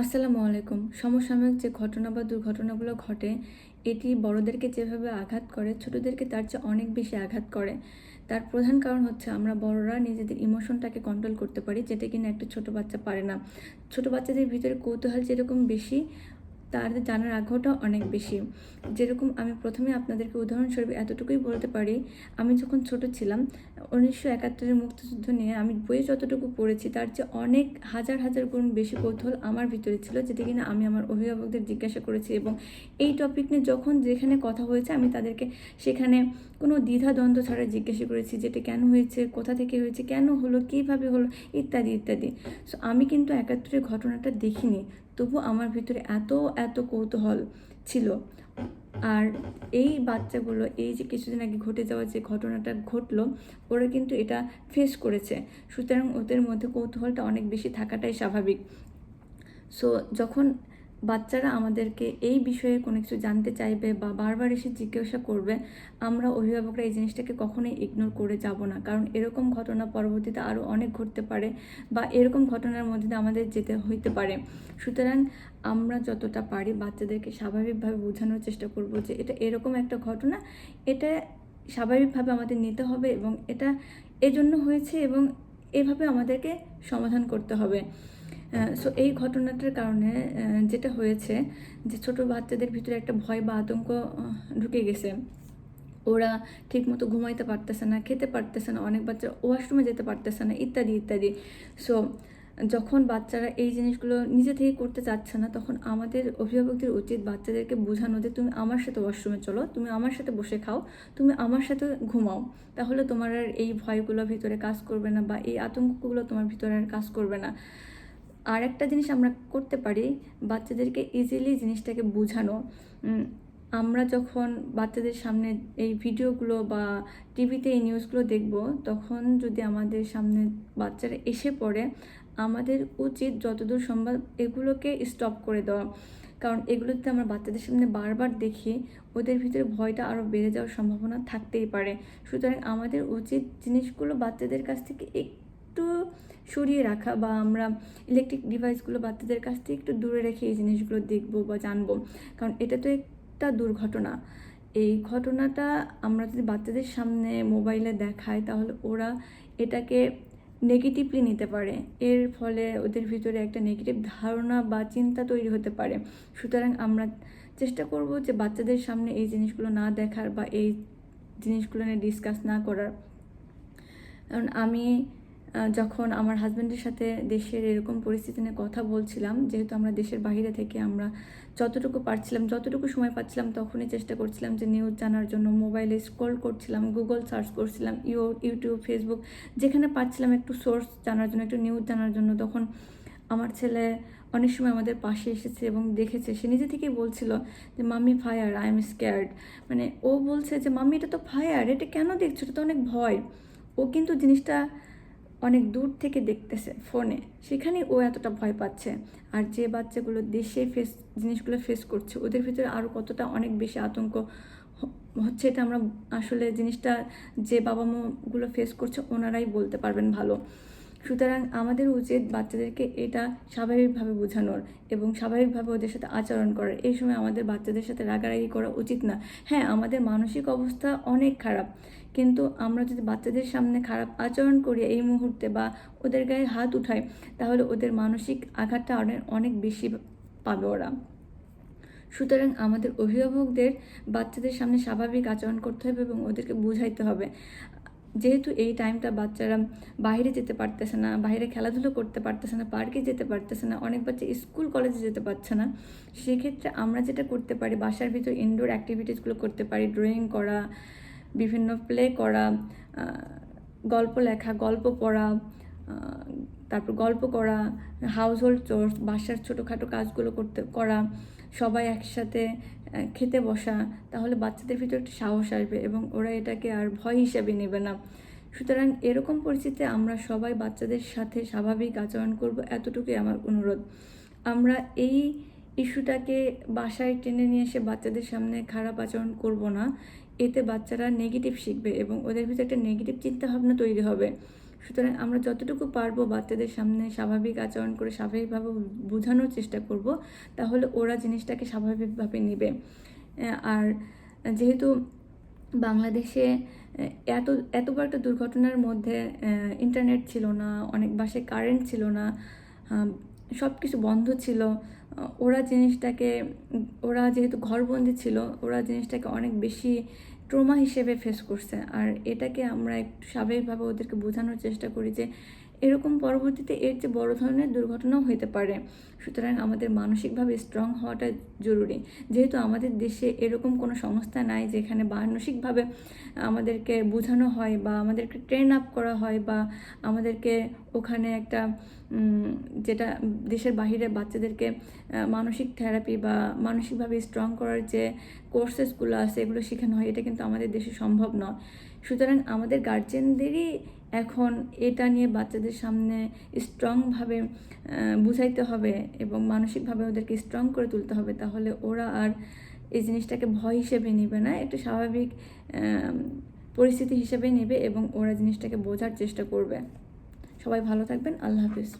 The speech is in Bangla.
আসসালামু আলাইকুম। সমসাময়িক যে ঘটনা বা দুর্ঘটনাগুলো ঘটে, এটি বড়দেরকে যেভাবে আঘাত করে, ছোটদেরকে তার চেয়ে অনেক বেশি আঘাত করে। তার প্রধান কারণ হচ্ছে আমরা বড়রা নিজেদের ইমোশনটাকে কন্ট্রোল করতে পারি, যেটা কিনা একটা ছোট বাচ্চা পারে না। ছোট বাচ্চাদের ভিতরে কৌতূহল যেরকম বেশি তার জানার আগ্রহটা অনেক বেশি। যেরকম আমি প্রথমে আপনাদেরকে উদাহরণস্বরূপ এতটুকুই বলতে পারি, আমি যখন ছোট ছিলাম, উনিশশো একাত্তরের মুক্তিযুদ্ধ নিয়ে আমি বইয়ে যতটুকু পড়েছি, তার চেয়ে অনেক হাজার হাজার গুণ বেশি কৌতূহল আমার ভিতরে ছিল, যেটা কিনা আমি আমার অভিভাবকদের জিজ্ঞাসা করেছি এবং এই টপিক নিয়ে যখন যেখানে কথা হয়েছে, আমি তাদেরকে সেখানে কোনো দ্বিধা দ্বন্দ্ব ছাড়া জিজ্ঞাসা করেছি যেটা কেন হয়েছে, কোথা থেকে হয়েছে, কেন হলো, কীভাবে হলো, ইত্যাদি ইত্যাদি। সো আমি কিন্তু একাত্তরের ঘটনাটা দেখিনি। তবু আমার ভিতরে এত এত কৌতূহল ছিল। আর এই বাচ্চাগুলো, এই যে কিছুদিন আগে ঘটে যাওয়া যে ঘটনাটা ঘটলো, ওরা কিন্তু এটা ফেস করেছে। সুতরাং ওদের মধ্যে কৌতূহলটা অনেক বেশি থাকাটাই স্বাভাবিক। সো যখন বাচ্চারা আমাদেরকে এই বিষয়ে কোনো কিছু জানতে চাইবে বা বারবার এসে জিজ্ঞাসা করবে, আমরা অভিভাবকরা এই জিনিসটাকে কখনোই ইগনোর করে যাব না। কারণ এরকম ঘটনা পরবর্তীতে আরও অনেক ঘটতে পারে বা এরকম ঘটনার মধ্যে দিয়ে আমাদের যেতে হইতে পারে। সুতরাং আমরা যতটা পারি বাচ্চাদেরকে স্বাভাবিকভাবে বোঝানোর চেষ্টা করব যে এটা এরকম একটা ঘটনা, এটা স্বাভাবিকভাবে আমাদের নিতে হবে এবং এটা এজন্য হয়েছে এবং এভাবে আমাদেরকে সমাধান করতে হবে। সো এই ঘটনাটার কারণে যেটা হয়েছে যে ছোট বাচ্চাদের ভিতরে একটা ভয় বা আতঙ্ক ঢুকে গেছে। ওরা ঠিকমতো ঘুমাইতে পারতেছে না, খেতে পারতেছে না, অনেক বাচ্চা ওয়াশরুমে যেতে পারতেছে না, ইত্যাদি ইত্যাদি। সো যখন বাচ্চারা এই জিনিসগুলো নিজে থেকে করতে চাচ্ছে না, তখন আমাদের অভিভাবকদের উচিত বাচ্চাদেরকে বোঝানো যে তুমি আমার সাথে ওয়াশরুমে চলো, তুমি আমার সাথে বসে খাও, তুমি আমার সাথে ঘুমাও। তাহলে তোমার আর এই ভয়গুলো ভিতরে কাজ করবে না বা এই আতঙ্কগুলো তোমার ভিতরে আর কাজ করবে না। আর একটা জিনিস আমরা করতে পারি, বাচ্চাদেরকে ইজিলি জিনিসটাকে বোঝানো। আমরা যখন বাচ্চাদের সামনে এই ভিডিওগুলো বা টিভিতে এই নিউজগুলো দেখব, তখন যদি আমাদের সামনে বাচ্চারা এসে পড়ে, আমাদের উচিত যতদূর সম্ভব এগুলোকে স্টপ করে দেওয়া। কারণ এগুলোতে আমরা বাচ্চাদের সামনে বারবার দেখি, ওদের ভিতরে ভয়টা আরও বেড়ে যাওয়ার সম্ভাবনা থাকতেই পারে। সুতরাং আমাদের উচিত জিনিসগুলো বাচ্চাদের কাছ থেকে একটু সরিয়ে রাখা বা আমরা ইলেকট্রিক ডিভাইসগুলো বাচ্চাদের কাছ থেকে একটু দূরে রেখে এই জিনিসগুলো দেখব বা জানব। কারণ এটা তো একটা দুর্ঘটনা। এই ঘটনাটা আমরা যদি বাচ্চাদের সামনে মোবাইলে দেখাই, তাহলে ওরা এটাকে নেগেটিভলি নিতে পারে। এর ফলে ওদের ভিতরে একটা নেগেটিভ ধারণা বা চিন্তা তৈরি হতে পারে। সুতরাং আমরা চেষ্টা করব যে বাচ্চাদের সামনে এই জিনিসগুলো না দেখার বা এই জিনিসগুলো নিয়ে ডিসকাস না করার। কারণ আমি যখন আমার হাজব্যান্ডের সাথে দেশের এরকম পরিস্থিতি নিয়ে কথা বলছিলাম, যেহেতু আমরা দেশের বাইরে থেকে আমরা যতটুকু পারছিলাম, যতটুকু সময় পাচ্ছিলাম, তখনই চেষ্টা করছিলাম যে নিউজ জানার জন্য। মোবাইলে স্ক্রল করছিলাম গুগল সার্চ করছিলাম ইউ ইউটিউব ফেসবুক যেখানে পাচ্ছিলাম একটু সোর্স জানার জন্য, একটু নিউজ জানার জন্য। তখন আমার ছেলে অনেক সময় আমাদের পাশে এসেছে এবং দেখেছে। সে নিজে থেকেই বলছিল যে, mummy fire I am scared মানে ও বলছে যে, মাম্মি, এটা তো ফায়ার এটা কেন দেখছ? এটা তো অনেক ভয়। ও কিন্তু জিনিসটা অনেক দূর থেকে দেখতেছে ফোনে। সেখানে ও এতটা ভয় পাচ্ছে। আর যে বাচ্চাগুলো দেশে ফেস জিনিসগুলো ফেস করছে, ওদের ভিতরে আরও কতটা অনেক বেশি আতঙ্ক হচ্ছে এটা আমরা আসলে জিনিসটা যে বাবা মাগুলো ফেস করছে, ওনারাই বলতে পারবেন ভালো। সুতরাং আমাদের উচিত বাচ্চাদেরকে এটা স্বাভাবিকভাবে বোঝানোর এবং স্বাভাবিকভাবে ওদের সাথে আচরণ করার। এই সময় আমাদের বাচ্চাদের সাথে রাগারাগি করা উচিত না। হ্যাঁ আমাদের মানসিক অবস্থা অনেক খারাপ, কিন্তু আমরা যদি বাচ্চাদের সামনে খারাপ আচরণ করি এই মুহূর্তে বা ওদের গায়ে হাত উঠাই, তাহলে ওদের মানসিক আঘাতটা অনেক অনেক বেশি পাবে ওরা। সুতরাং আমাদের অভিভাবকদের বাচ্চাদের সামনে স্বাভাবিক আচরণ করতে হবে এবং ওদেরকে বুঝাইতে হবে। যেহেতু এই টাইমটা বাচ্চারা বাইরে যেতে পারতেছে না, বাইরে খেলাধুলো করতে পারতেছে না পার্কে যেতে পারতেছে না, অনেক বাচ্চা স্কুল কলেজে যেতে পারছে না, সেক্ষেত্রে আমরা যেটা করতে পারি, বাসার ভিতর ইনডোর অ্যাক্টিভিটিসগুলো করতে পারি ড্রয়িং করা, বিভিন্ন প্লে করা গল্প লেখা, গল্প পড়া তারপর গল্প করা হাউস হোল্ড চোর্স বাসার ছোটোখাটো কাজগুলো করতে, করা, সবাই একসাথে খেতে বসা, তাহলে বাচ্চাদের ভিতরে একটু সাহস আসবে এবং ওরা এটাকে আর ভয় হিসাবে নেবে না। সুতরাং এরকম পরিস্থিতিতে আমরা সবাই বাচ্চাদের সাথে স্বাভাবিক আচরণ করব এতটুকুই আমার অনুরোধ। আমরা এই ইস্যুটাকে বাসায় টেনে নিয়ে এসে বাচ্চাদের সামনে খারাপ আচরণ করব না। এতে বাচ্চারা নেগেটিভ শিখবে এবং ওদের ভিতরে একটা নেগেটিভ চিন্তাভাবনা তৈরি হবে। সুতরাং আমরা যতটুকু পারব বাচ্চাদের সামনে স্বাভাবিক আচরণ করে স্বাভাবিকভাবে বোঝানোর চেষ্টা করব, তাহলে ওরা জিনিসটাকে স্বাভাবিকভাবে নেবে। আর যেহেতু বাংলাদেশে এত এত বড় একটা দুর্ঘটনার মধ্যে ইন্টারনেট ছিল না, অনেক বাসে কারেন্ট ছিল না সব কিছু বন্ধ ছিল ওরা জিনিসটাকে, ওরা যেহেতু ঘরবন্দি ছিল, ওরা জিনিসটাকে অনেক বেশি ট্রমা হিসেবে ফেস করছে। আর এটাকে আমরা একটু স্বাভাবিকভাবে ওদেরকে বোঝানোর চেষ্টা করি যে, এরকম পরবর্তীতে এর যে বড় ধরনের দুর্ঘটনাও হতে পারে। সুতরাং আমাদের মানসিকভাবে স্ট্রং হওয়াটা জরুরি। যেহেতু আমাদের দেশে এরকম কোনো সংস্থা নাই যেখানে মানসিকভাবে আমাদেরকে বোঝানো হয় বা আমাদেরকে ট্রেন আপ করা হয় বা আমাদেরকে ওখানে একটা যেটা দেশের বাহিরে বাচ্চাদেরকে মানসিক থেরাপি বা মানসিকভাবে স্ট্রং করার যে কোর্সেসগুলো আছে, এগুলো শেখানো হয়, এটা কিন্তু আমাদের দেশে সম্ভব নয়। সুতরাং আমাদের গার্জেনদেরই এখন এটা নিয়ে বাচ্চাদের সামনে স্ট্রংভাবে বুঝাইতে হবে এবং মানসিকভাবে ওদেরকে স্ট্রং করে তুলতে হবে, তাহলে ওরা আর এই জিনিসটাকে ভয় হিসেবে নেবে না, একটা স্বাভাবিক পরিস্থিতি হিসেবে নেবে এবং ওরা জিনিসটাকে বোঝার চেষ্টা করবে। সবাই ভালো থাকবেন, আল্লাহ হাফিজ।